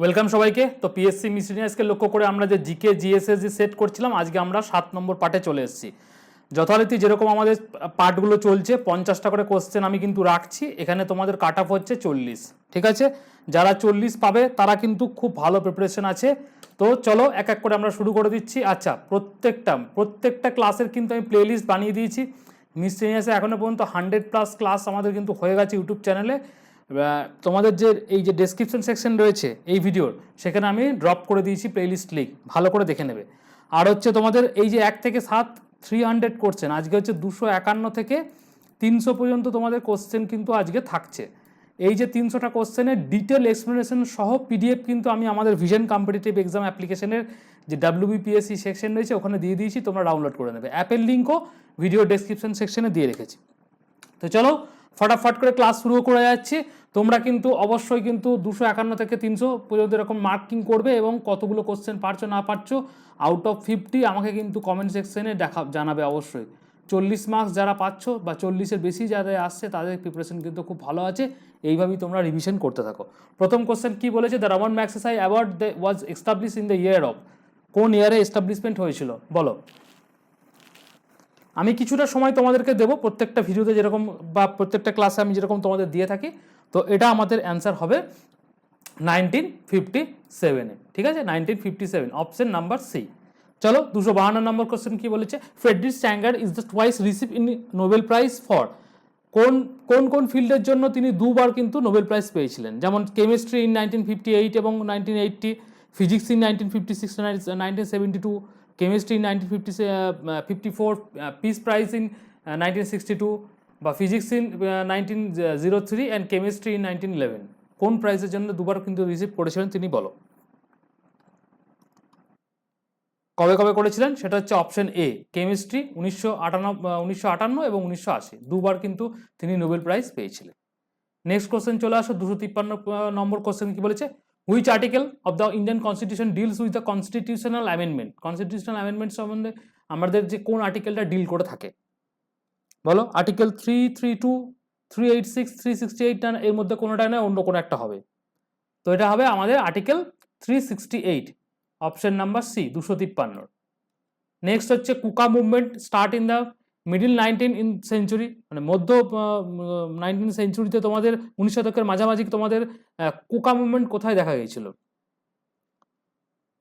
Welcome সবাইকে। তো PSC মিসিনিয়াসকে লক্ষ্য করে আমরা যে জিকে জিএসএস যে সেট করছিলাম, আজকে আমরা সাত নম্বর পার্টে চলে এসেছি। যথারীতি যেরকম আমাদের পার্টগুলো চলছে, পঞ্চাশটা করে কোশ্চেন আমি কিন্তু রাখছি। এখানে তোমাদের কাট অফ হচ্ছে চল্লিশ। ঠিক আছে? যারা চল্লিশ পাবে, তারা কিন্তু খুব ভালো প্রিপারেশন আছে। তো চলো এক এক করে আমরা শুরু করে দিচ্ছি। আচ্ছা প্রত্যেকটা প্রত্যেকটা ক্লাসের কিন্তু আমি প্লেলিস্ট বানিয়ে দিয়েছি। মিসিনিয়াসে এখনও পর্যন্ত হান্ড্রেড প্লাস ক্লাস আমাদের কিন্তু হয়ে গেছে ইউটিউব চ্যানেলে তোমাদের যে এই যে ডেসক্রিপশন সেকশন রয়েছে এই ভিডিওর সেখানে আমি ড্রপ করে দিয়েছি প্লেলিস্ট লিঙ্ক ভালো করে দেখে নেবে। আর হচ্ছে তোমাদের এই যে এক থেকে সাত থ্রি হান্ড্রেড কোশ্চেন আজকে হচ্ছে দুশো একান্ন থেকে তিনশো পর্যন্ত তোমাদের কোশ্চেন কিন্তু আজকে থাকছে। এই যে তিনশোটা কোশ্চেনের ডিটেল এক্সপ্লেনেশন সহ পিডিএফ কিন্তু আমি আমাদের ভিশন কম্পিটিটিভ এক্সাম অ্যাপ্লিকেশনের যে ডাব্লিউবিপিএসসি সেকশন রয়েছে, ওখানে দিয়ে দিয়েছি, তোমরা ডাউনলোড করে নেবে। অ্যাপের লিঙ্কও ভিডিও ডেসক্রিপশন সেকশনে দিয়ে রেখেছি। তো চলো ফটাফট করে ক্লাস শুরু করে যাচ্ছি। তোমরা কিন্তু অবশ্যই কিন্তু দুশো একান্ন থেকে তিনশো পর্যন্ত এরকম মার্কিং করবে এবং কতগুলো কোশ্চেন পারছ, না পারছ আউট অফ ফিফটি আমাকে কিন্তু কমেন্ট সেকশনে দেখা, জানাবে অবশ্যই। চল্লিশ মার্কস যারা পাচ্ছ বা চল্লিশের বেশি যাদের আসছে, তাদের প্রিপারেশন কিন্তু খুব ভালো আছে। এইভাবেই তোমরা রিভিশন করতে থাকো। প্রথম কোশ্চেন কি বলেছে? The Ramon Magsaysay award was establish in the year of কোন ইয়ারে এস্টাবলিশমেন্ট হয়েছিল? বলো। আমি কিছুটা সময় তোমাদেরকে দেবো প্রত্যেকটা ভিডিওতে যেরকম বা প্রত্যেকটা ক্লাসে আমি যেরকম তোমাদের দিয়ে থাকি। তো এটা আমাদের অ্যান্সার হবে নাইনটিন ফিফটি সেভেনে ঠিক আছে? Nineteen fifty seven option number C চলো, দুশো বাহান্ন নম্বর কোশ্চেন কি বলেছে? Frederick Sanger is the twice receive in Nobel prize for কোন কোন কোন ফিল্ডের জন্য তিনি দুবার কিন্তু নোবেল প্রাইজ পেয়েছিলেন? যেমন chemistry in nineteen fifty eight এবং nineteen eighty physics in nineteen fifty six nineteen seventy two chemistry in nineteen fifty fifty four peace prize in nineteen sixty two, বা physics in nineteen zero three and chemistry in nineteen eleven. কোন প্রাইজের জন্য দুবার কিন্তু receive করেছিলেন তিনি বলো। কবে কবে করেছিলেন? সেটা হচ্ছে অপশন এ কেমিস্ট্রি উনিশশো আটান্ন এবং উনিশশো আশি। দুবার কিন্তু তিনি নোবেল প্রাইজ পেয়েছিলেন। নেক্সট কোশ্চেন চলে আসো, দুশো তিপ্পান্ন নম্বর কোশ্চেন কি বলেছে? Which article of the Indian constitution deals with the constitutional amendment constitutional amendment সম্বন্ধে আমাদের যে কোন আর্টিকেলটা ডিল করে থাকে? বলো article three three two three eight six three sixty eight এর মধ্যে কোনোটা নয় অন্য কোনো একটা হবে। তো এটা হবে আমাদের article three sixty eight option number C দুশো তিপ্পান্ন। নেক্সট হচ্ছে Kuka movement start in the middle nineteen in century মানে মধ্য নাইনটিন সেঞ্চুরিতে তোমাদের উনিশ শতকের মাঝামাঝি তোমাদের কোকা মুভমেন্ট কোথায় দেখা গিয়েছিল?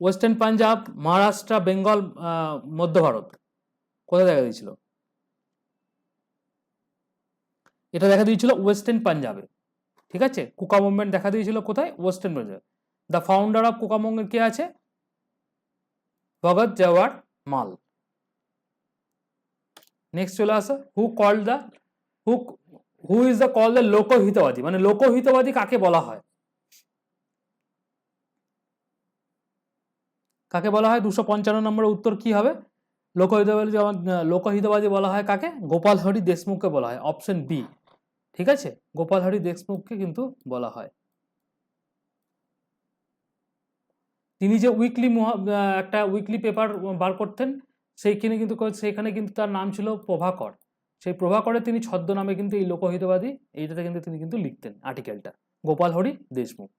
ওয়েস্টার্ন পাঞ্জাব, মহারাষ্ট্র, বেঙ্গল মধ্য ভারত। কোথায় দেখা দিয়েছিল এটা দেখা দিয়েছিল ওয়েস্টার্ন পাঞ্জাবে। ঠিক আছে? কোকা মুভমেন্ট দেখা দিয়েছিল কোথায়? ওয়েস্টার্ন পাঞ্জাবে। The founder of Kuka movement কে আছে? ভগৎ জওয়ার মাল। নেক্সট চলে আসে who call the who who is the call the Lokhitwadi মানে লোকহিতবাদী কাকে বলা হয়? কাকে বলা হয়? দুশো পঞ্চান্ন নম্বরের উত্তর কি হবে? লোকহিতবাদী লোকহিতবাদী বলা হয় কাকে? গোপাল হরি দেশমুখকে বলা হয় অপশন বি ঠিক আছে? গোপাল হরি দেশমুখকে কিন্তু বলা হয়। তিনি যে উইকলি একটা উইকলি পেপার বার করতেন সেইখানে কিন্তু সেইখানে কিন্তু তার নাম ছিল প্রভাকর। সেই প্রভাকরে তিনি ছদ্মনামে কিন্তু এই লোকহিতবাদী, এইটাতে কিন্তু তিনি কিন্তু লিখতেন আর্টিকেলটা। Gopal Hari Deshmukh.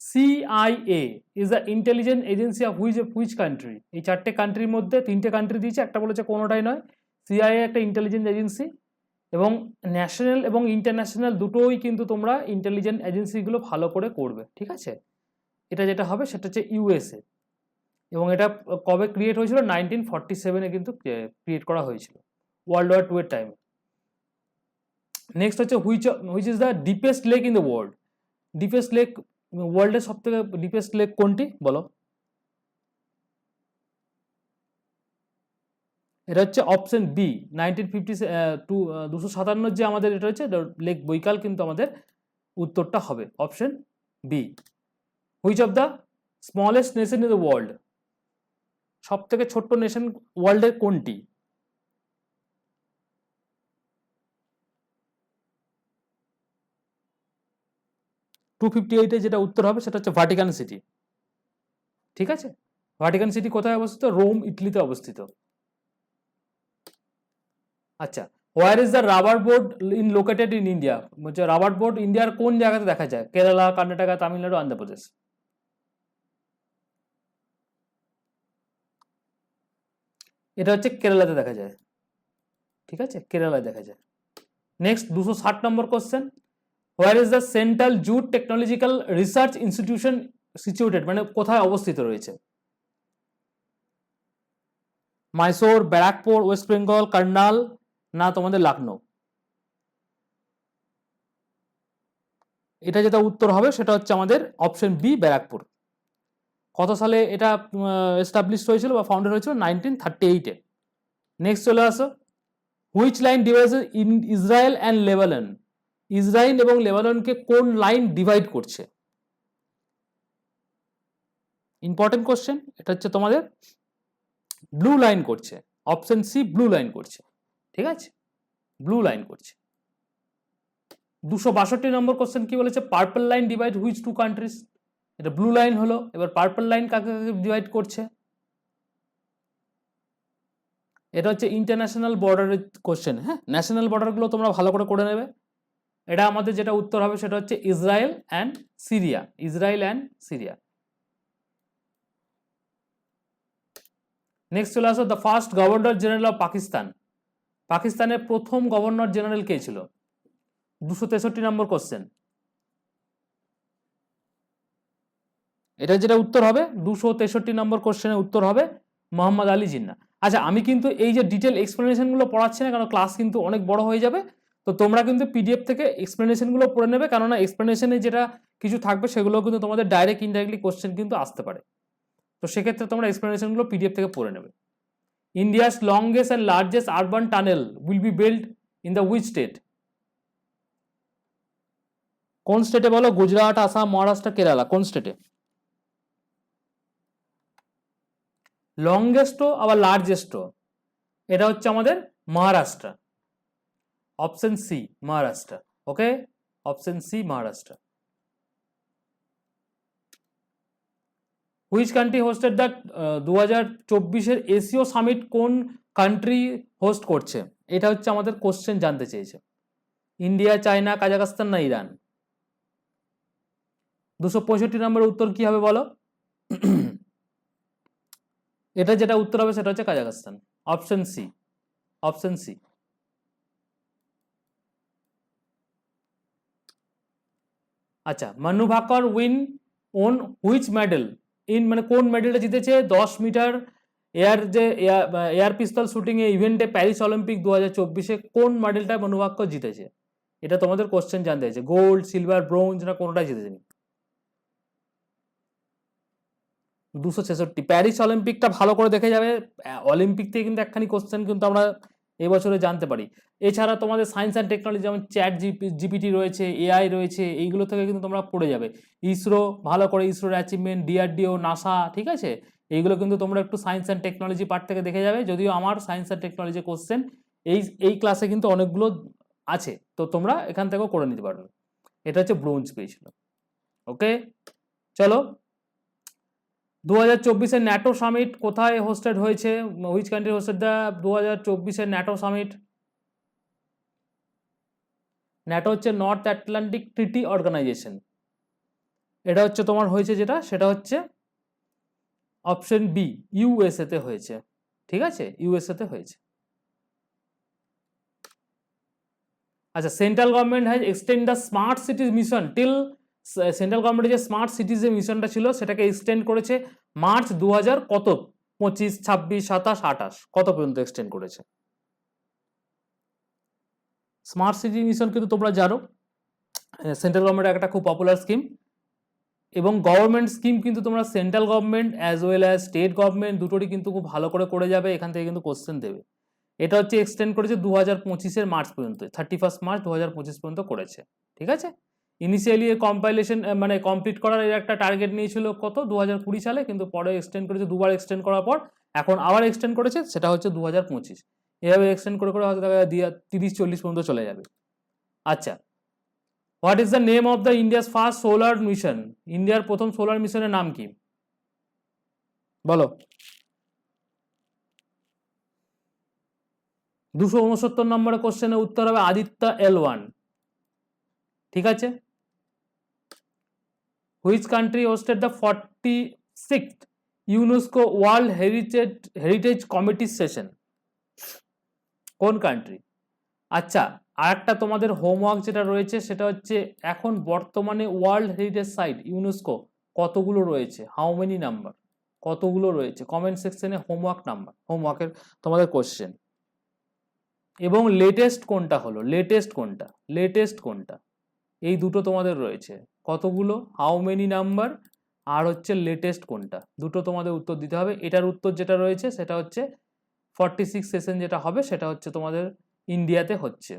CIA is the intelligent agency of which which country এই চারটে কান্ট্রির মধ্যে তিনটে কান্ট্রি দিয়েছে, একটা বলেছে কোনোটাই নয়। সিআইএ একটা ইন্টেলিজেন্ট এজেন্সি এবং ন্যাশনাল এবং ইন্টারন্যাশনাল দুটোই কিন্তু তোমরা ইন্টেলিজেন্ট এজেন্সিগুলো ভালো করে করবে, ঠিক আছে? এটা যেটা হবে সেটা হচ্ছে ইউএসএ এবং এটা কবে ক্রিয়েট হয়েছিল? নাইনটিন ফর্টি সেভেনে কিন্তু ক্রিয়েট করা হয়েছিল ওয়ার্ল্ড ওয়ার টু এর টাইমে নেক্সট হচ্ছে which which is the deepest lake in the world deepest lake ওয়ার্ল্ডের সব থেকে ডিপেস্ট লেক কোনটি? বলো। এটা হচ্ছে option B nineteen fifty two দুশো সাতান্ন যে আমাদের এটা হচ্ছে লেক বৈকাল কিন্তু আমাদের উত্তরটা হবে option B which of the smallest nation in the world সব থেকে ছোট্ট নেশন ওয়ার্ল্ডের কোনটি? টু ফিফটি এইটে যেটা উত্তর হবে সেটা হচ্ছে ভাটিকান সিটি ঠিক আছে? ভাটিকান সিটি কোথায় অবস্থিত? রোম ইটলিতে অবস্থিত। আচ্ছা where is the rubber board in located in India হচ্ছে রাবার বোর্ড ইন্ডিয়ার কোন জায়গাতে দেখা যায়? কেরালা, কর্ণাটকা, তামিলনাড়ু, অন্ধ্রপ্রদেশ। এটা হচ্ছে কেরালাতে দেখা যায়। ঠিক আছে? কেরালায় দেখা যায়। নেক্সট দুশো ষাট নম্বর question where is the central jute technological research institution situated মানে কোথায় অবস্থিত রয়েছে? মাইসোর ব্যারাকপুর ওয়েস্ট বেঙ্গল কার্নাল না তোমাদের লখনৌ এটা যেটা উত্তর হবে, সেটা হচ্ছে আমাদের অপশন বি ব্যারাকপুর কত সালে এটা এস্টাবলিশ হয়েছিল বা ফাউন্ডেড হয়েছিল? নাইনটিন থার্টি এইটে নেক্সট চলে আসো। Which line devices in Israel and Lebanon Israel এবং লেবাননকে কোন লাইন ডিভাইড করছে? ইম্পর্টেন্ট কোশ্চেন এটা হচ্ছে তোমাদের। ব্লু লাইন করছে। অপশন সি ব্লু লাইন করছে। ঠিক আছে? ব্লু লাইন করছে। দুশো বাষট্টি নম্বর কোশ্চেন কি বলেছে? Purple line divide which two countries এটা ব্লু লাইন হলো, এবার পার্পল লাইন কাকে কাকে ডিভাইড করছে? এটা হচ্ছে ইন্টারন্যাশনাল বর্ডারের কোশ্চেন হ্যাঁ? ন্যাশনাল বর্ডারগুলো তোমরা ভালো করে করে নেবে। এটা আমাদের যেটা উত্তর হবে সেটা হচ্ছে Israel and Syria Israel and Syria next চলে আসো the first governor general of Pakistan পাকিস্তানের প্রথম গভর্নর জেনারেল কে ছিল? দুশো তেষট্টি নম্বর কোশ্চেন এটা যেটা উত্তর হবে, দুশো তেষট্টি নম্বর কোশ্চেনের উত্তর হবে মোহাম্মদ আলী জিন্না। আচ্ছা আমি কিন্তু এই যে ডিটেল এক্সপ্লেনেশনগুলো পড়াচ্ছি না কারণ ক্লাস কিন্তু অনেক বড় হয়ে যাবে, তো তোমরা কিন্তু পিডিএফ থেকে এক্সপ্লেনেশনগুলো পড়ে নেবে, কেননা এক্সপ্লেনেশনে যেটা কিছু থাকবে সেগুলো কিন্তু তোমাদের ডাইরেক্ট ইনডাইরেক্টলি কোশ্চেন কিন্তু আসতে পারে। তো সেক্ষেত্রে তোমরা এক্সপ্লেনেশনগুলো পিডিএফ থেকে পড়ে নেবে। India's longest and largest urban tunnel will be build in the which state কোন স্টেটে বলো? গুজরাট, আসাম, মহারাষ্ট্র, কেরালা, কোন স্টেটে লংগেস্টও আবার লার্জেস্টও এটা হচ্ছে আমাদের Maharashtra option C Maharashtra okay option C Maharashtra which country hosted the দু হাজার চব্বিশের এশিও সামিট কোন কান্ট্রি হোস্ট করছে? এটা হচ্ছে আমাদের কোশ্চেন জানতে চেয়েছে। ইন্ডিয়া চায়না কাজাকস্তান না ইরান দুশো পঁয়ষট্টি নম্বরের উত্তর কি হবে বলো? এটা যেটা উত্তর হবে সেটা হচ্ছে Kazakhstan option C option C আচ্ছা Manu Bhaker win won which medal in মানে কোন মেডেলটা জিতেছে? দশ মিটার এয়ার যে এয়ার পিস্তল শুটিং এ ইভেন্টে প্যারিস অলিম্পিক দু হাজার চব্বিশে কোন মেডেলটা মনু ভাক্কর জিতেছে? এটা তোমাদের কোশ্চেন জানতে চাইছে। গোল্ড সিলভার ব্রোঞ্জ না কোনটাই জিতেছে দুশো ছেষট্টি। প্যারিস অলিম্পিকটা ভালো করে দেখে যাবে। অলিম্পিক থেকে কিন্তু একখানি কোশ্চেন কিন্তু আমরা এবছরে জানতে পারি। এছাড়া তোমাদের সায়েন্স অ্যান্ড টেকনোলজি যেমন চ্যাট জিপি জিপিটি রয়েছে এআই রয়েছে, এইগুলো থেকে কিন্তু তোমরা পড়ে যাবে। ইসরো, ভালো করে ইসরোর অ্যাচিভমেন্ট ডিআরডিও নাসা ঠিক আছে? এইগুলো কিন্তু তোমরা একটু সায়েন্স অ্যান্ড টেকনোলজি পার্ট থেকে দেখে যাবে। যদিও আমার সায়েন্স অ্যান্ড টেকনোলজি কোশ্চেন এই এই ক্লাসে কিন্তু অনেকগুলো আছে। তো তোমরা এখান থেকেও করে নিতে পারবে। এটা হচ্ছে ব্রোঞ্জ পেয়েছিল ওকে চলো। দু হাজার চব্বিশের ন্যাটো সামিট কোথায় হোস্টেড হয়েছে? হুইচ কান্ট্রি হোস্টেড দ্য দু হাজার চব্বিশের ন্যাটো সামিট? ন্যাটো হচ্ছে নর্থ আটলান্টিক ট্রিটি অর্গানাইজেশন এটা হচ্ছে তোমার হয়েছে যেটা? সেটা হচ্ছে অপশন বি ইউএসএতে হয়েছে। ঠিক আছে? ইউএসএতে হয়েছে। আচ্ছা central government has extend the smart cities mission till central গভর্নমেন্টের যে স্মার্ট সিটিজ যে মিশনটা ছিল, সেটাকে এক্সটেন্ড করেছে। মার্চ দু হাজার কত? পঁচিশ, ছাব্বিশ, সাতাশ, আঠাশ। কত পর্যন্ত এক্সটেন্ড করেছে? স্মার্ট সিটি মিশন কিন্তু তোমরা জানো। সেন্ট্রাল গভর্নমেন্টের একটা খুব পপুলার স্কিম এবং গভর্নমেন্ট স্কিম কিন্তু তোমরা central government as well as state government দুটোরই কিন্তু খুব ভালো করে করে যাবে, এখান থেকে কিন্তু কোশ্চেন দেবে। এটা হচ্ছে এক্সটেন্ড করেছে দু হাজার পঁচিশের মার্চ পর্যন্ত থার্টি ফার্স্ট মার্চ দু হাজার পঁচিশ পর্যন্ত করেছে, ঠিক আছে? ইনিশিয়ালি কম্পাইলেশন মানে কমপ্লিট করার এর একটা টার্গেট নিয়েছিল কত? দু হাজার কুড়ি সালে, কিন্তু পরে এক্সটেন্ড করেছে, দুবার এক্সটেন্ড করার পর, এখন আবার এক্সটেন্ড করেছে, সেটা হচ্ছে দু হাজার পঁচিশ। এভাবে এক্সটেন্ড করে করে হয়তো দেখা যায় তিরিশ চল্লিশ পর্যন্ত চলে যাবে। আচ্ছা what is the name of the India's first solar mission ইন্ডিয়ার প্রথম সোলার মিশনের নাম কি? বলো। দুশো উনসত্তর নম্বরের কোশ্চেনের উত্তর হবে আদিত্য এল ওয়ান। ঠিক আছে? Which country hosted the forty six UNESCO world heritage heritage কমিটির সেশন কোন কান্ট্রি আচ্ছা আর একটা তোমাদের হোমওয়ার্ক যেটা রয়েছে সেটা হচ্ছে এখন বর্তমানে ওয়ার্ল্ড হেরিটেজ সাইট ইউনেস্কো কতগুলো রয়েছে? হাউ মেনি নাম্বার কতগুলো রয়েছে? কমেন্ট সেকশনে হোমওয়ার্ক নাম্বার হোমওয়ার্কের তোমাদের কোশ্চেন এবং লেটেস্ট কোনটা হলো? লেটেস্ট কোনটা? লেটেস্ট কোনটা? এই দুটো তোমাদের রয়েছে। কতগুলো? হাউ মেনি নাম্বার আর হচ্ছে লেটেস্ট কোনটা? দুটো তোমাদের উত্তর দিতে হবে। এটার উত্তর যেটা রয়েছে সেটা হচ্ছে ফর্টি সিক্স সেশন যেটা হবে সেটা হচ্ছে তোমাদের ইন্ডিয়াতে হচ্ছে।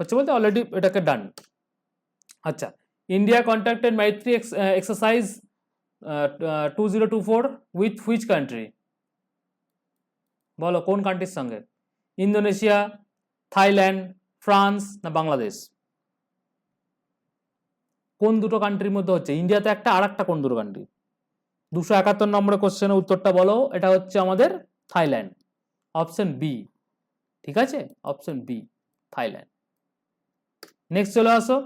হচ্ছে বলতে অলরেডি এটাকে ডান আচ্ছা India contacted Maitree exercise two zero two four with which country বলো, কোন কান্ট্রির সঙ্গে? ইন্দোনেশিয়া থাইল্যান্ড ফ্রান্স না বাংলাদেশ কোন দুটো কান্ট্রির মধ্যে হচ্ছে? ইন্ডিয়াতে একটা আর একটা কোন দুটো কান্ট্রি দুশো একাত্তর নম্বরের কোশ্চেনের উত্তরটা বলো, এটা হচ্ছে আমাদের থাইল্যান্ড। অপশন বি ঠিক আছে? Option B Thailand. নেক্সট চলে আসো।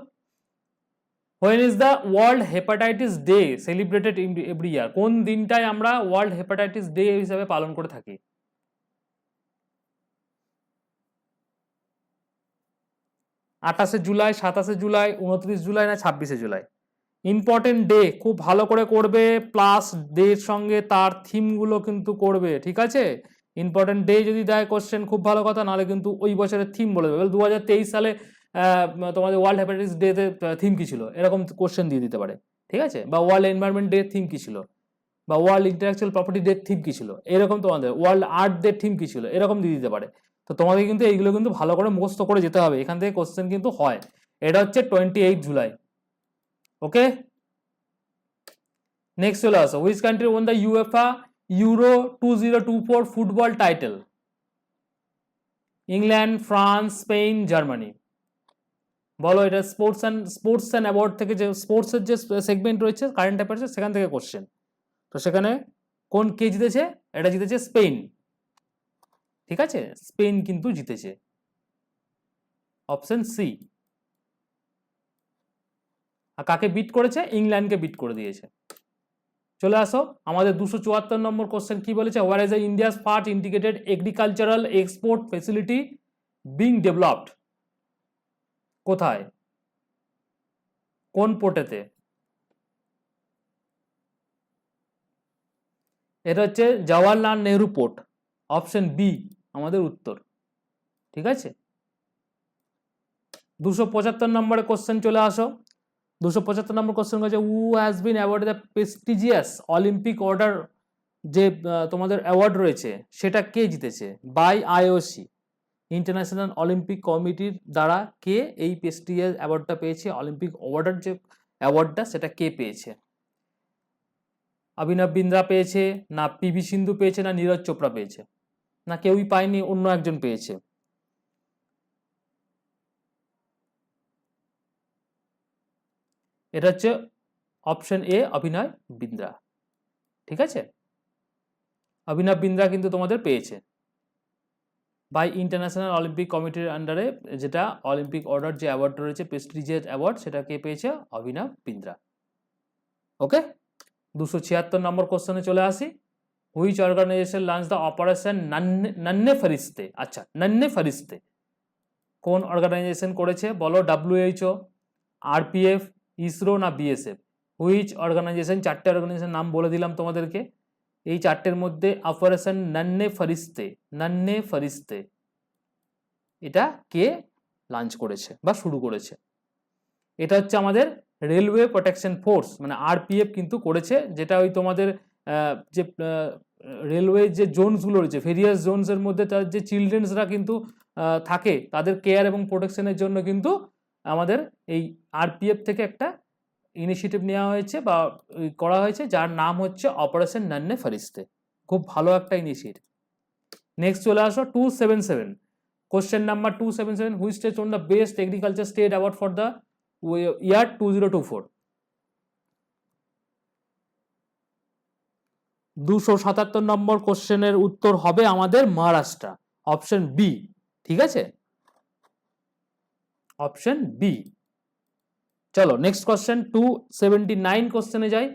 When is the world hepatitis day celebrated every year কোন দিনটায় আমরা ওয়ার্ল্ড হেপাটাইটিস ডে হিসাবে পালন করে থাকি? আঠাশে জুলাই, সাতাশে জুলাই, উনত্রিশ জুলাই না ছাব্বিশে জুলাই। ইম্পর্টেন্ট ডে খুব ভালো করে করবে প্লাস ডের সঙ্গে তার থিমগুলো কিন্তু করবে, ঠিক আছে? ইম্পর্টেন্ট ডে যদি দেয় কোশ্চেন খুব ভালো কথা, নাহলে কিন্তু ওই বছরের থিম বলে দেবে। দু হাজার তেইশ সালে তোমাদের ওয়ার্ল্ড হেপাটাইটিস ডেতে থিম কী ছিল? এরকম কোশ্চেন দিয়ে দিতে পারে, ঠিক আছে? বা ওয়ার্ল্ড এনভায়রনমেন্ট ডে থিম কী ছিল? বা world intellectual property day theme কী ছিল? এরকম তোমাদের ওয়ার্ল্ড আর্ট ডে থিম কী ছিল? এরকম দিয়ে দিতে পারে। তো তোমাকে কিন্তু এইগুলো কিন্তু ভালো করে মুখস্থ করে যেতে হবে। এখান থেকে কোশ্চেন কিন্তু হয়। এটা হচ্ছে twenty eight July okay next চলে আসো। Which country won the UEFA Euro two zero two four football title England France Spain Germany বলো, এটা sports and sports and award থেকে যে স্পোর্টসের যে সেগমেন্ট রয়েছে কারেন্ট অ্যাফেয়ার্সের সেখান থেকে কোশ্চেন তো সেখানে কোন কে জিতেছে? এটা জিতেছে স্পেন ঠিক আছে? স্পেন কিন্তু জিতেছে। অপশন সি আর কাকে বিট করেছে? ইংল্যান্ডকে বিট করে দিয়েছে। চলে আসো, আমাদের দুশো চুয়াত্তর নম্বর কোশ্চেন কি বলেছে? Where is India's first integrated agricultural export facility being developed কোথায়? কোন পোর্টেতে এটা হচ্ছে Jawaharlal Nehru port option B আমাদের উত্তর, ঠিক আছে? দুশো পঁচাত্তর নম্বরে কোশ্চেন চলে আসো। দুশো পঁচাত্তর নম্বর কোশ্চেন হচ্ছে who has been awarded the prestigious Olympic order যে তোমাদের অ্যাওয়ার্ড রয়েছে, সেটা কে জিতেছে? বাই আইওসি ইন্টারন্যাশনাল অলিম্পিক কমিটির দ্বারা কে এই প্রেস্টিজিয়াস অ্যাওয়ার্ডটা পেয়েছে? অলিম্পিক অর্ডার যে অ্যাওয়ার্ডটা সেটা কে পেয়েছে? অভিনব বিন্দ্রা পেয়েছে, না পিভি সিন্ধু পেয়েছে, না নীরজ চোপড়া পেয়েছে। না কেউই পায়নি, অন্য একজন পেয়েছে। এটা হচ্ছে অপশন এ অভিনয় বিন্দ্রা। ঠিক আছে? অভিনব বিন্দ্রা কিন্তু তোমাদের পেয়েছে। বাই ইন্টারন্যাশনাল অলিম্পিক কমিটির আন্ডারে যেটা অলিম্পিক অর্ডার যে অ্যাওয়ার্ড রয়েছে প্রেস্টিজিয়াস অ্যাওয়ার্ড সেটা কে পেয়েছে? অভিনব বিন্দ্রা। ওকে দুশো ছিয়াত্তর নম্বর কোশ্চেনে চলে আসি। Which organization launch the operation Nanhe Farishte আচ্ছা নন্নে ফরিস্তে কোন অর্গানাইজেশন করেছে বলো ডাব্লিউএইচও আরপিএফ ইসরো না বিএসএফ হুইচ অর্গানাইজেশন চারটে অর্গানাইজেশন নাম বলে দিলাম তোমাদেরকে এই চারটের মধ্যে অপারেশন নন্নে ফরিস্তে নন্নে ফরিস্তে এটা কে লঞ্চ করেছে বা শুরু করেছে এটা হচ্ছে আমাদের রেলওয়ে প্রোটেকশন ফোর্স মানে আরপিএফ কিন্তু করেছে যেটা ওই তোমাদের যে রেলওয়ে যে জোনসগুলো রয়েছে ভেরিয়াস জোনসের মধ্যে তার যে চিলড্রেন্সরা কিন্তু থাকে, তাদের কেয়ার এবং প্রোটেকশনের জন্য কিন্তু আমাদের এই আরপিএফ থেকে একটা ইনিশিয়েটিভ নেওয়া হয়েছে বা করা হয়েছে, যার নাম হচ্ছে অপারেশন নান্নে ফারিস্তে খুব ভালো একটা ইনিশিয়েটিভ নেক্সট চলে আসো two seven seven question number two seven seven which state on the best agriculture state award for the year two zero two four দুশো সাতাত্তর নম্বর কোশ্চেনের উত্তর হবে আমাদের মহারাষ্ট্র, অপশন বি, ঠিক আছে? Option B. চলো next question two seventy nine কোশ্চেনে যাই।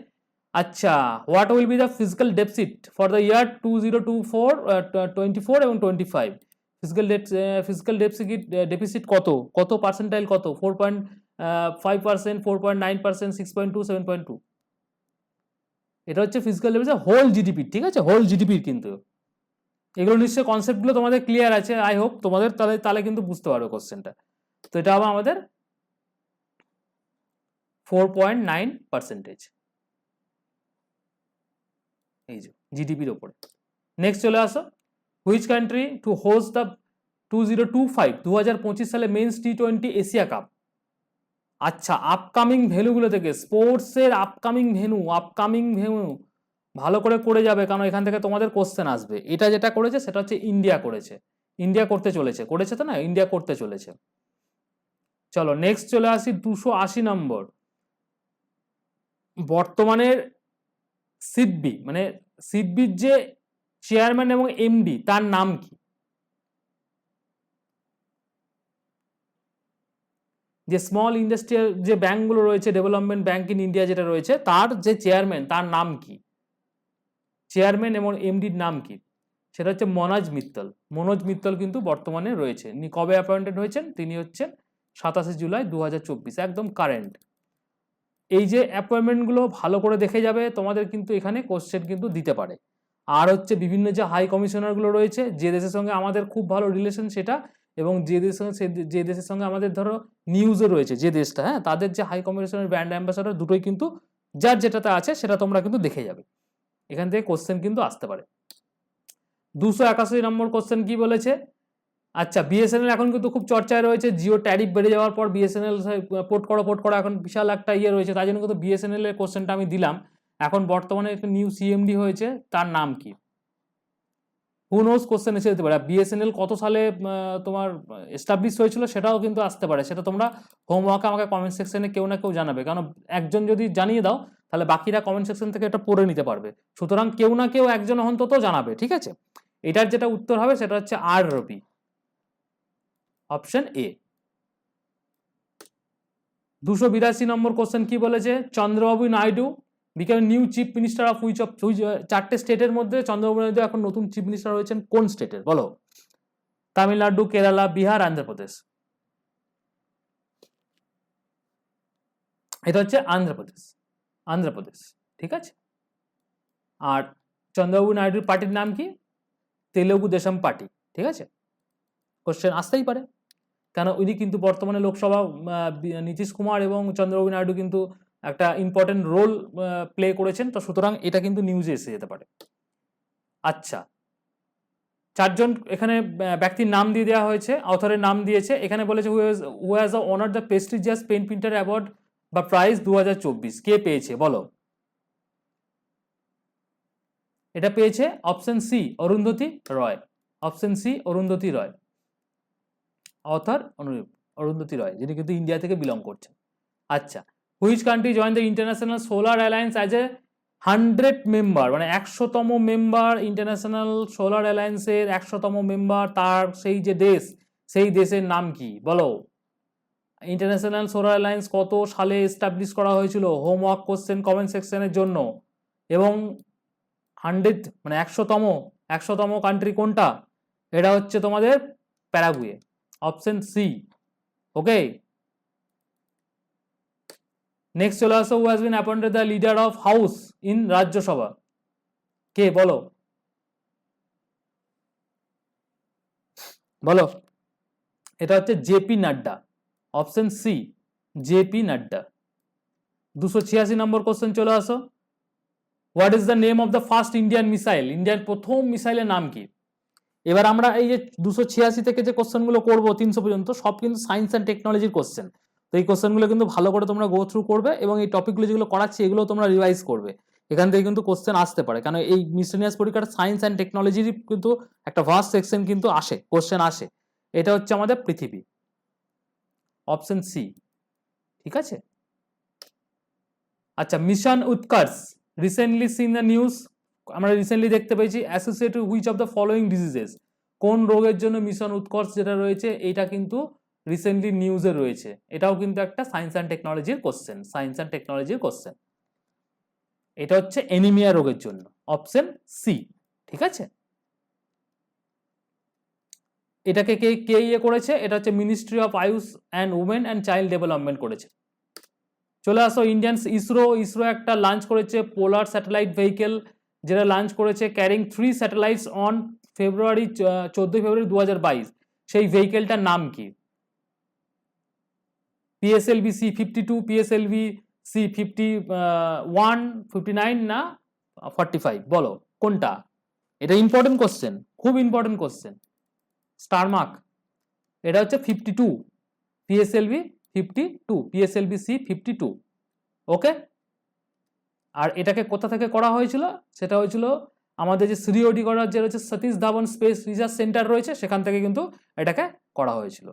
আচ্ছা what will be the physical deposit for the year two zero two four twenty four এবং twenty five physical physical deposit deposit কত? কত পার্সেন্টাইল কত? Four point five percent four point nine percent six point two seven point two এটা হচ্ছে physical deficit whole GDP ঠিক আছে? Whole জিডিপির কিন্তু। এগুলো নিশ্চয়ই কনসেপ্টগুলো তোমাদের ক্লিয়ার আছে। আই হোপ তোমাদের তাহলে তাহলে কিন্তু বুঝতে পারবে কোশ্চেনটা তো এটা হবে আমাদের ফোর পয়েন্ট নাইন পার্সেন্টেজ এই যে জিডিপির ওপরে। নেক্সট চলে আসো। Which country to host the two zero two five দু হাজার পঁচিশ সালে men's T twenty Asia cup আচ্ছা আপকামিং ভেনুগুলো থেকে স্পোর্টসের আপকামিং ভেনু আপকামিং ভেনু ভালো করে করে যাবে, কারণ এখান থেকে তোমাদের কোশ্চেন আসবে। এটা যেটা করেছে, সেটা হচ্ছে ইন্ডিয়া করেছে। ইন্ডিয়া করতে চলেছে। করেছে তো না? ইন্ডিয়া করতে চলেছে। চলো নেক্সট চলে আসি দুশো আশি নম্বর বর্তমানের সিডবি মানে সিডবির যে চেয়ারম্যান এবং এমডি তার নাম কি? যে স্মল ইন্ডাস্ট্রিয়াল যে ব্যাঙ্কগুলো রয়েছে ডেভেলপমেন্ট ব্যাংক ইন ইন্ডিয়া যেটা রয়েছে, তার যে চেয়ারম্যান তার নাম কি? চেয়ারম্যান এবং এমডির নাম কি? সেটা হচ্ছে মনোজ মিত্তল। মনোজ মিত্তল কিন্তু বর্তমানে রয়েছে। ইনি কবে অ্যাপয়েন্টেড হয়েছেন? তিনি হচ্ছেন সাতাশে জুলাই দু হাজার চব্বিশ, একদম কারেন্ট এই যে অ্যাপয়েন্টমেন্টগুলো ভালো করে দেখে যাবে, তোমাদের কিন্তু এখানে কোশ্চেন কিন্তু দিতে পারে। আর হচ্ছে বিভিন্ন যে হাই কমিশনারগুলো রয়েছে, যে দেশের সঙ্গে আমাদের খুব ভালো রিলেশন সেটা এবং যে দেশের সঙ্গে সে- যে দেশের সঙ্গে আমাদের ধরো নিউজও রয়েছে, যে দেশটা হ্যাঁ? তাদের যে হাই কমিশনার ব্র্যান্ড অ্যাম্বাসাডার দুটোই কিন্তু, যার যেটাতে আছে সেটা তোমরা কিন্তু দেখে যাবে। এখান থেকে কোশ্চেন কিন্তু আসতে পারে। দুশো একাশি নম্বর কোশ্চেন কি বলেছে? আচ্ছা বিএসএনএল এখন কিন্তু খুব চর্চায় রয়েছে, জিও ট্যারিফ বেড়ে যাওয়ার পর বিএসএনএল পোর্ট করো পোর্ট করো, এখন বিশাল একটা ইয়ে রয়েছে তাই জন্য কিন্তু বিএসএনএল এর কোশ্চেনটা আমি দিলাম। এখন বর্তমানে একটা নিউ সিএমডি হয়েছে, তার নাম কি? হুনোস কোশ্চেন এসে যেতে পারে। বিএসএনএল কত সালে তোমার এস্টাবলিশ হয়েছিল সেটাও কিন্তু আসতে পারে। সেটা তোমরা হোমওয়ার্কে আমাকে কমেন্ট সেকশনে কেউ না কেউ জানাবে। কারণ একজন যদি জানিয়ে দাও, তাহলে বাকিরা কমেন্ট সেকশন থেকে এটা পড়ে নিতে পারবে। সুতরাং কেউ না কেউ একজন অন্তত জানাবে, ঠিক আছে? এটার যেটা উত্তর হবে সেটা হচ্ছে আর রবি। অপশন এ দুশো বিরাশি নম্বর কোশ্চেন কি বলেছে? Chandrababu Naidu became new chief minister of which of চারটে স্টেটের মধ্যে চন্দ্রবাবু নাইডু এখন নতুন চিফ মিনিস্টার হয়েছেন কোন স্টেটের বলো। তামিলনাড়ু, কেরালা, বিহার অন্ধ্রপ্রদেশ এটা হচ্ছে আন্ধ্রপ্রদেশ। আন্ধ্রপ্রদেশ, ঠিক আছে? আর চন্দ্রবাবু নাইডুর পার্টির নাম কি? তেলেগু দেশম পার্টি, ঠিক আছে? কোশ্চেন আসতেই পারে। কেন? উনি কিন্তু বর্তমানে লোকসভা নীতিশ কুমার এবং চন্দ্রবাবু নাইডু কিন্তু একটা ইম্পর্টেন্ট রোল প্লে করেছেন, তো সুতরাং এটা কিন্তু নিউজে এসে যেতে পারে। আচ্ছা। চারজন, এখানে ব্যক্তির নাম দিয়ে দেওয়া হয়েছে অথরের নাম দিয়েছে, এখানে বলেছে who has the honour the prestigious PEN Pinter award বা প্রাইজ দু হাজার চব্বিশ? কে পেয়েছে? বলো। এটা পেয়েছে option C Arundhati Roy. Option C Arundhati Roy. Author অনুরূপ, অরুন্ধতী রয়, যিনি কিন্তু ইন্ডিয়া থেকে বিলং করছেন। আচ্ছা। Which country join the international solar alliance as a hundred member মানে একশোতম মেম্বার ইন্টারন্যাশনাল সোলার অ্যালায়েন্সের একশোতম মেম্বার তার সেই যে দেশ, সেই দেশের নাম কি? বলো। ইন্টারন্যাশনাল সোলার অ্যালায়েন্স কত সালে এস্টাবলিশ করা হয়েছিল? হোমওয়ার্ক কোশ্চেন কমেন্ট সেকশনের জন্য। এবং হান্ড্রেড মানে একশোতম একশোতম কান্ট্রি কোনটা? এটা হচ্ছে তোমাদের Paraguay. Option C okay next চলে আসো who been appointed the leader of house in Rajya Sabha কে বলো বলো এটা হচ্ছে JP Nadda option C JP Nadda দুশো ছিয়াশি নম্বর কোশ্চেন চলে আসো। What is the name of the first Indian missile ইন্ডিয়ার প্রথম মিসাইলের নাম কি? এবার আমরা এই যে দুশো ছিয়াশি থেকে যে কোশ্চেনগুলো করব, তিনশো পর্যন্ত, সব কিন্তু সায়েন্স অ্যান্ড টেকনোলজির কোশ্চেন তো এই কোশ্চেনগুলো কিন্তু ভালো করে তোমরা গো থ্রু করবে এবং এই টপিকগুলো যেগুলো করাচ্ছি এগুলো তোমরা রিভাইজ করবে। এখান থেকে কিন্তু কোশ্চেন আসতে পারে। কারণ এই মিসলেনিয়াস পরীক্ষার সায়েন্স অ্যান্ড টেকনোলজির কিন্তু একটা ভার্স্ট সেকশন কিন্তু আসে কোশ্চেন আসে। এটা হচ্ছে আমাদের পৃথিবী। অপশন সি ঠিক আছে? আচ্ছা mission Utkarsh recently seen the news আমরা রিসেন্টলি দেখতে পেয়েছি associated which of the following diseases কোন রোগের জন্য মিশন উৎকর্ষ যেটা রয়েছে এটা কিন্তু রিসেন্টলি নিউজে রয়েছে। এটাও কিন্তু একটা সায়েন্স অ্যান্ড টেকনোলজির কোশ্চেন সায়েন্স অ্যান্ড টেকনোলজির কোশ্চেন এটা হচ্ছে এনিমিয়া রোগের জন্য অপশন সি ঠিক আছে? এটাকে কে কে ইয়ে করেছে? এটা হচ্ছে ministry of Ayush and women and child development করেছে। চলে আসো ইন্ডিয়ান ইসরো ইসরো একটা লঞ্চ করেছে পোলার স্যাটেলাইট ভেহিকেল যেটা লঞ্চ করেছে carrying three satellites on February চোদ্দোই ফেব্রুয়ারি দু হাজার বাইশ। সেই ভেহিকেলটার নাম কি? PSLV C fifty two PSLV C fifty one fifty nine না ফর্টি ফাইভ বলো, কোনটা? এটা ইম্পর্টেন্ট কোশ্চেন খুব ইম্পর্টেন্ট কোশ্চেন স্টার মার্ক এটা হচ্ছে fifty two PSLV fifty two PSLV C fifty two okay আর এটাকে কোথা থেকে করা হয়েছিল? সেটা হয়েছিল আমাদের যে সিরিওডি করার যে রয়েছে Satish Dhawan space research centre রয়েছে, সেখান থেকে কিন্তু এটাকে করা হয়েছিল।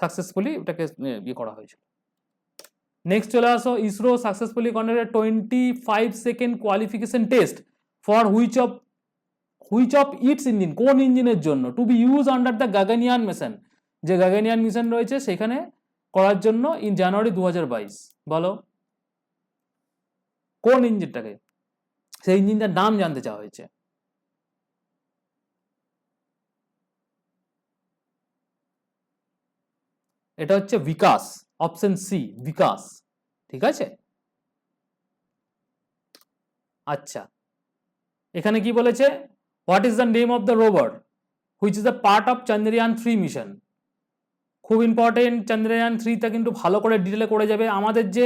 সাকসেসফুলি এটাকে ইয়ে করা হয়েছিল। নেক্সট চলে আসো, ISRO successfully conducted twenty five second qualification test for which of which of its engine কোন ইঞ্জিনের জন্য? To be use under the Gaganyaan mission যে গাগানিয়ান মিশন রয়েছে, সেখানে করার জন্য ইন জানুয়ারি দু হাজার বাইশ। বলো, কোন ইঞ্জিনটাকে সেই ইঞ্জিনটার নাম জানতে চাওয়া হয়েছে। এটা হচ্ছে বিকাশ অপশন সি বিকাশ। ঠিক আছে? আচ্ছা। এখানে কি বলেছে? What is the name of the robot which is the part of Chandrayaan three mission খুব ইম্পর্টেন্ট চন্দ্রয়ান থ্রিটা কিন্তু ভালো করে ডিটেলে করে যাবে। আমাদের যে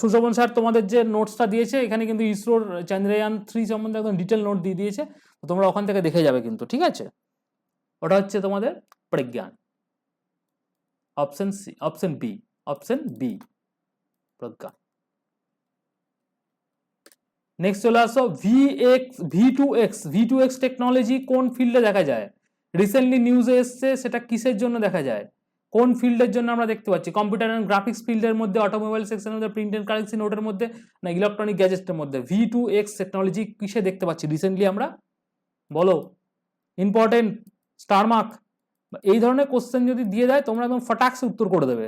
সুশোভন স্যার তোমাদের যে নোটসটা দিয়েছে, এখানে কিন্তু ইসরোর চন্দ্রয়ান থ্রি সম্বন্ধে একদম ডিটেল নোট দিয়ে দিয়েছে। তোমরা ওখান থেকে দেখে যাবে কিন্তু, ঠিক আছে? ওটা হচ্ছে তোমাদের Pragyan. Option C option B option B Pragyan next চলে আসো V X V two X V two X technology কোন ফিল্ডে দেখা যায়? রিসেন্টলি নিউজে এসছে, সেটা কিসের জন্য দেখা যায়? কোন ফিল্ডের জন্য আমরা দেখতে পাচ্ছি? কম্পিউটার অ্যান্ড গ্রাফিক্স ফিল্ডের মধ্যে অটোমোবাইল সেকশনের মধ্যে প্রিন্ট অ্যান্ড কারেন্সি নোটের মধ্যে, না ইলেকট্রনিক গ্যাজেটের মধ্যে? ভি টু এক্স টেকনোলজি কিসে দেখতে পাচ্ছি? রিসেন্টলি আমরা, বলো ইম্পর্টেন্ট স্টার মার্ক এই ধরনের কোশ্চেন যদি দিয়ে দেয়, তোমরা একদম ফটাকসে উত্তর করে দেবে।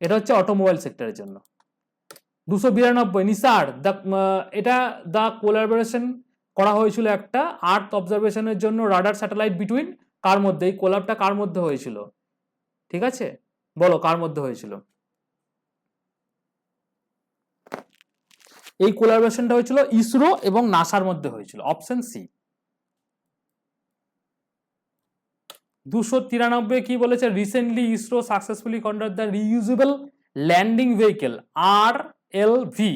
এটা হচ্ছে অটোমোবাইল সেক্টরের জন্য। দুশো বিরানব্বই, নিসার, দ্য এটা দ্য কোলাবোরেশন করা হয়েছিল একটা আর্থ অবজারভেশনের জন্য রাডার স্যাটেলাইট বিটুইন, কার মধ্যে, এই কোলাবটা কার মধ্যে হয়েছিল? ঠিক আছে? বলো, কার মধ্যে হয়েছিল? এই কোলাবোরেশনটা হয়েছিল ইসরো এবং নাসার মধ্যে হয়েছিল, অপশন সি। দুশো তিরানব্বই কি বলেছে? Recently ISRO successfully conduct the reusable landing vehicle R L V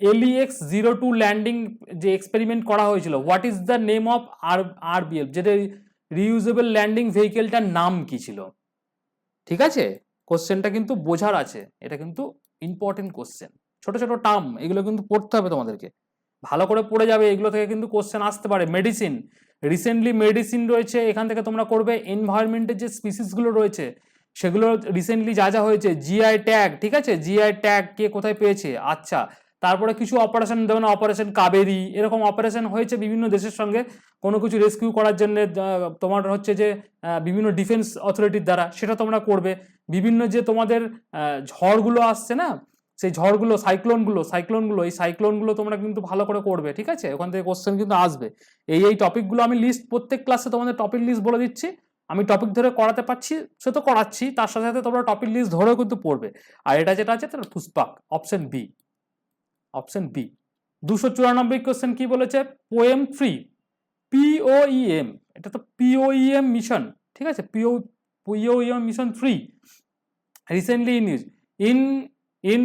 LEX zero two landing যে এক্সপেরিমেন্ট করা হয়েছিল। What is the name of R R BF যেটা রিইউজেবল ল্যান্ডিং ভেহিকেলটার নাম কি ছিল? ঠিক আছে? কোশ্চেনটা কিন্তু বোঝার আছে। এটা কিন্তু ইম্পর্টেন্ট কোশ্চেন ছোট ছোট টার্ম এগুলো কিন্তু পড়তে হবে তোমাদেরকে। ভালো করে পড়ে যাবে, এগুলো থেকে কিন্তু কোশ্চেন আসতে পারে। মেডিসিন রিসেন্টলি মেডিসিন রয়েছে, এখান থেকে তোমরা করবে। এনভায়রনমেন্টের যে স্পিসিসগুলো রয়েছে, সেগুলো রিসেন্টলি যা যা হয়েছে জিআই ট্যাগ ঠিক আছে? জিআই ট্যাগ কে কোথায় পেয়েছে? আচ্ছা তারপরে কিছু অপারেশন যেমন অপারেশন কাবেরি, এরকম অপারেশন হয়েছে বিভিন্ন দেশের সঙ্গে। কোনো কিছু রেস্কিউ করার জন্য তোমার হচ্ছে যে বিভিন্ন ডিফেন্স অথরিটির দ্বারা সেটা তোমরা করবে। বিভিন্ন যে তোমাদের ঝড়গুলো আসছে না সেই ঝড়গুলো সাইক্লোনগুলো সাইক্লোনগুলো এই সাইক্লোনগুলো তোমরা কিন্তু ভালো করে করবে, ঠিক আছে? ওখান থেকে কোশ্চেন কিন্তু আসবে। এই এই টপিকগুলো আমি লিস্ট প্রত্যেক ক্লাসে তোমাদের টপিক লিস্ট বলে দিচ্ছি। আমি টপিক ধরে করাতে পারছি, সে তো করাচ্ছি, তার সাথে সাথে তোমরা টপিক লিস্ট ধরেও কিন্তু পড়বে। আর এটা যেটা আছে তাহলে Pushpak option B option B দুশো চুরানব্বই কোশ্চেন কি বলেছে? পোয়েম থ্রি পিওইএম এটা তো পিওইএম মিশন ঠিক আছে? P O POEM mission three recently in in in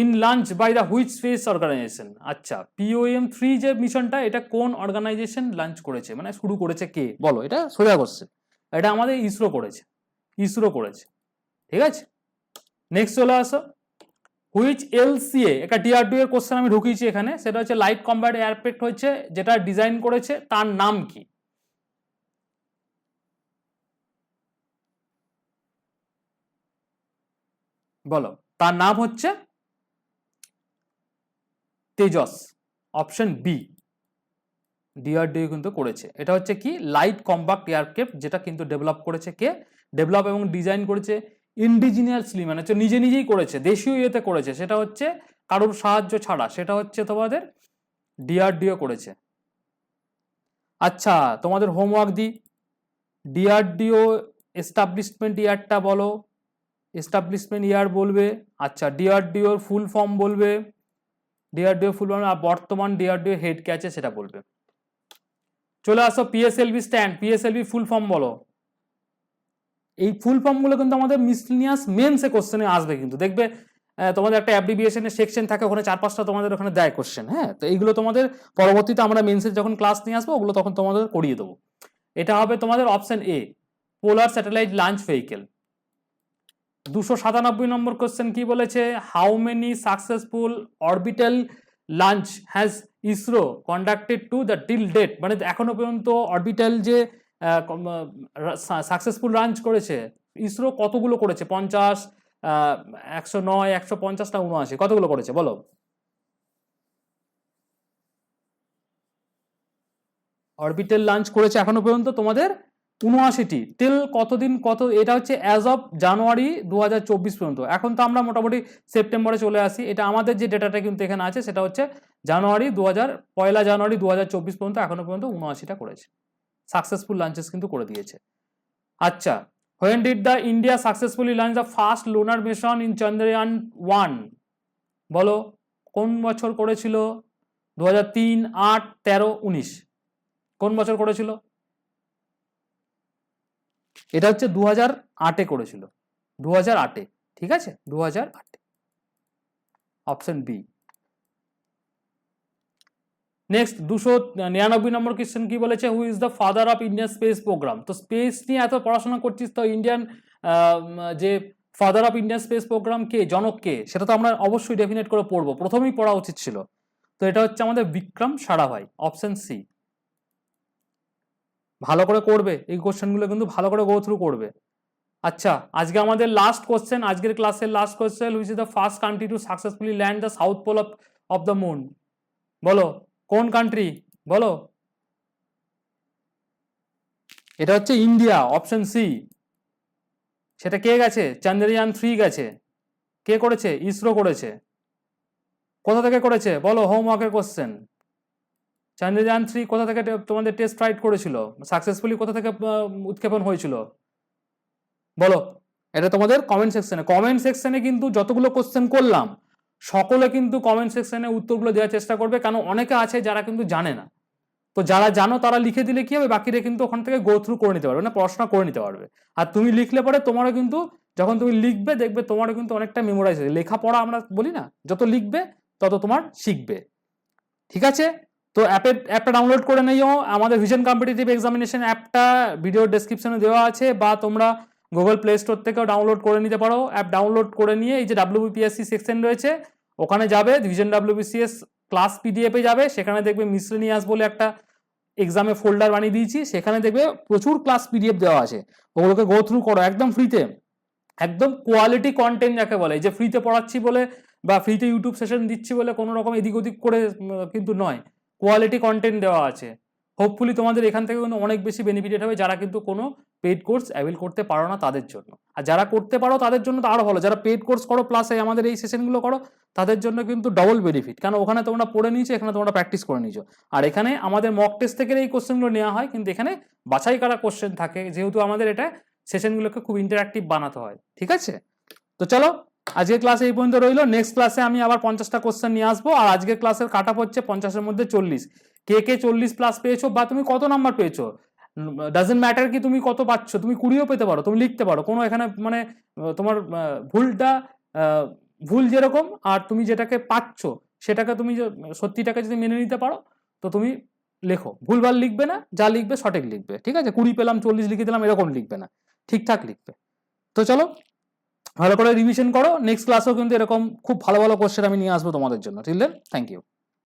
in launch by the which space organisation. আচ্ছা পিওএম থ্রি যে মিশনটা, এটা কোন অর্গানাইজেশন লাঞ্চ করেছে? মানে শুরু করেছে কে? বলো, এটা সোজা করছে এটা আমাদের ইসরো করেছে। ইসরো করেছে। ঠিক আছে? নেক্সট চলে আসো। হুইচ এলসিএ একটা ডিআরডিও এর কোশ্চেন আমি ঢুকিয়েছি এখানে। সেটা হচ্ছে লাইট কম্ব্যাট এয়ারক্রাফট হচ্ছে যেটা ডিজাইন করেছে, তার নাম কি? বলো। তার নাম হচ্ছে তেজস অপশন বি ডিআরডিও কিন্তু করেছে। এটা হচ্ছে কি? লাইট কম্পাক্ট এয়ারক্রাফট যেটা কিন্তু ডেভেলপ করেছে কে? ডেভেলপ এবং ডিজাইন করেছে ইন্ডিজিনিয়াসলি মানে হচ্ছে নিজে নিজেই করেছে, দেশীয় ইয়েতে করেছে। সেটা হচ্ছে কারোর সাহায্য ছাড়া। সেটা হচ্ছে তোমাদের ডিআরডিও করেছে। আচ্ছা তোমাদের হোমওয়ার্ক দিই ডিআরডিও এস্টাবলিশমেন্ট ইয়ারটা বলো। এস্টাবলিশমেন্ট ইয়ার বলবে আচ্ছা ডিআরডিওর ফুল ফর্ম বলবে। ডিআরডিও ফুল ফর্ম আর বর্তমান ডিআরডিও হেড কে আছে সেটা বলবে। চলে আসো PSLV stand PSLV full form বলো। এই ফুল ফর্মগুলো কিন্তু আমাদের মিসলিনিয়াস মেন্সে কোশ্চেনে আসবে কিন্তু। দেখবে তোমাদের একটা অ্যাপ্রিভিয়েশনের সেকশন থাকে, ওখানে চার পাঁচটা তোমাদের ওখানে দেয় কোশ্চেন হ্যাঁ? তো এইগুলো তোমাদের পরবর্তীতে আমরা মেন্সের যখন ক্লাস নিয়ে আসব, ওগুলো তখন তোমাদের করিয়ে দেবো। এটা হবে তোমাদের option A polar satellite launch vehicle দুশো সাতানব্বই নম্বর কোশ্চেন কি বলেছে? How many successful orbital launch has ISRO conducted to the till date মানে এখনও পর্যন্ত অরবিটাল যে সাকসেসফুল লঞ্চ করেছে ইসরো কতগুলো করেছে? পঞ্চাশ একশো নয়, একশো পঞ্চাশ না উনআশি? কতগুলো করেছে? বলো। অরবিটাল লঞ্চ করেছে এখনও পর্যন্ত তোমাদের? উনআশিটি টিল কতদিন, কত, এটা হচ্ছে অ্যাজ অফ জানুয়ারি দু হাজার চব্বিশ পর্যন্ত। এখন তো আমরা মোটামুটি সেপ্টেম্বরে চলে আসি। এটা আমাদের যে ডেটাটা কিন্তু এখানে আছে, সেটা হচ্ছে জানুয়ারি দু হাজার পয়লা জানুয়ারি দু হাজার চব্বিশ পর্যন্ত, এখনও পর্যন্ত উনআশিটা করেছে। সাকসেসফুল লঞ্চেস কিন্তু করে দিয়েছে। আচ্ছা when did the India successfully launch the first lunar mission in Chandrayaan one বলো, কোন বছর করেছিল? দু হাজার তিন, আট, তেরো, উনিশ। কোন বছর করেছিল? এটা হচ্ছে দু হাজার আটে করেছিল। দু হাজার আটে, ঠিক আছে? দু হাজার আটে। অপশন বি নেক্সট দুশো নিরানব্বই নম্বর কোয়েশ্চেন কি বলেছে? Who is the father of Indian space programme তো স্পেস নিয়ে এত পড়াশোনা করছিস, তো ইন্ডিয়ান যে father of Indian space programme কে, জনক কে, সেটা তো আমরা অবশ্যই ডেফিনেট করে পড়ব। প্রথমেই পড়া উচিত ছিল। তো এটা হচ্ছে আমাদের বিক্রম সারাভাই অপশন সি ভালো করে করবে, এই কোশ্চেনগুলো কিন্তু ভালো করে গো থ্রু করবে। আচ্ছা আজকে আমাদের লাস্ট কোশ্চেন আজকের ক্লাসের last question which is the first country to successfully land the south pole of of the moon বলো, কোন কান্ট্রি বলো। এটা হচ্ছে ইন্ডিয়া অপশন সি সেটা কে গেছে? চন্দ্রয়ান থ্রি গেছে। কে করেছে? ইসরো করেছে। কোথা থেকে করেছে? বলো হোমওয়ার্কের কোশ্চেন চন্দ্রযান থ্রি কোথা থেকে তোমাদের টেস্ট ফ্লাইট করেছিল? সাকসেসফুলি কোথা থেকে উৎক্ষেপণ হয়েছিল? বলো। এটা তোমাদের কমেন্ট সেকশনে কমেন্ট সেকশনে কিন্তু যতগুলো কোশ্চেন করলাম, সকলে কিন্তু কমেন্ট সেকশনে উত্তরগুলো দেওয়ার চেষ্টা করবে, কারণ অনেকে আছে যারা কিন্তু জানে না। তো যারা জানো, তারা লিখে দিলে কি হবে? বাকিরা কিন্তু ওখান থেকে গো থ্রু করে নিতে পারবে না পড়াশোনা করে নিতে পারবে। আর তুমি লিখলে পরে তোমারও কিন্তু, যখন তুমি লিখবে, দেখবে তোমারও কিন্তু অনেকটা মেমোরাইজ হয়ে লেখাপড়া আমরা বলি না, যত লিখবে, তত তোমার শিখবে। ঠিক আছে? তো অ্যাপের অ্যাপটা ডাউনলোড করে নিও। আমাদের ভিশন কম্পিটিটিভ এক্সামিনেশন অ্যাপটা ভিডিও ডেসক্রিপশনে দেওয়া আছে বা তোমরা গুগল প্লে স্টোর থেকেও ডাউনলোড করে নিতে পারো। অ্যাপ ডাউনলোড করে নিয়ে এই যে ডাব্লিউবিপিএসসি সেকশন রয়েছে, ওখানে যাবে ভিশন ডাব্লিউবিসিএস ক্লাস পিডিএফে যাবে। সেখানে দেখবে মিসলেনিয়াস বলে একটা এক্সামে ফোল্ডার বানিয়ে দিয়েছি। সেখানে দেখবে প্রচুর ক্লাস পিডিএফ দেওয়া আছে। ওগুলোকে গো থ্রু করো, একদম ফ্রিতে একদম কোয়ালিটি কন্টেন্ট যাকে বলে, যে ফ্রিতে পড়াচ্ছি বলে বা ফ্রিতে ইউটিউব সেশন দিচ্ছি বলে কোনো রকম এদিক ওদিক করে কিন্তু নয়। কোয়ালিটি কন্টেন্ট দেওয়া আছে। হোপফুলি তোমাদের এখান থেকে কিন্তু অনেক বেশি বেনিফিটেড হবে যারা কিন্তু কোনো পেড কোর্স অ্যাভেল করতে পারো না তাদের জন্য। আর যারা করতে পারো তাদের জন্য তো আরও ভালো। যারা পেড কোর্স করো প্লাস আমাদের এই সেশনগুলো করো, তাদের জন্য কিন্তু ডবল বেনিফিট কারণ ওখানে তোমরা পড়ে নিয়েছো, এখানে তোমরা প্র্যাকটিস করে নিয়েছো। আর এখানে আমাদের মক টেস্ট থেকে এই কোশ্চেনগুলো নেওয়া হয়, কিন্তু এখানে বাছাই করা কোশ্চেন থাকে। যেহেতু আমাদের এটা সেশনগুলোকে খুব ইন্টারাক্টিভ বানাতে হয়। ঠিক আছে? তো চলো আজকের ক্লাস এই পর্যন্ত রইল। নেক্সট ক্লাসে আমি আবার পঞ্চাশটা কোশ্চেন নিয়ে আসব। আর আজকের ক্লাসের কাট আপ হচ্ছে পঞ্চাশের মধ্যে চল্লিশ। কে কে চল্লিশ প্লাস পেয়েছ বা তুমি কত নাম্বার পেয়েছ? ডাজেন্ট ম্যাটার কি তুমি কত পাচ্ছ, তুমি কুড়িও পেতে পারো, তুমি লিখতে পারো। কোনো এখানে মানে তোমার ভুলটা ভুল যেরকম আর তুমি যেটাকে পাচ্ছ, সেটাকে তুমি সত্যিটাকে যদি মেনে নিতে পারো, তো তুমি লেখো। ভুলভাল লিখবে না, যা লিখবে সঠিক লিখবে। ঠিক আছে? কুড়ি পেলাম, চল্লিশ লিখে দিলাম, এরকম লিখবে না। ঠিকঠাক লিখবে। তো চলো ভালো করে রিভিশন করো। নেক্সট ক্লাসেও কিন্তু এরকম খুব ভালো ভালো কোশ্চেন আমি নিয়ে আসব তোমাদের জন্য। ঠিক থ্যাংক ইউ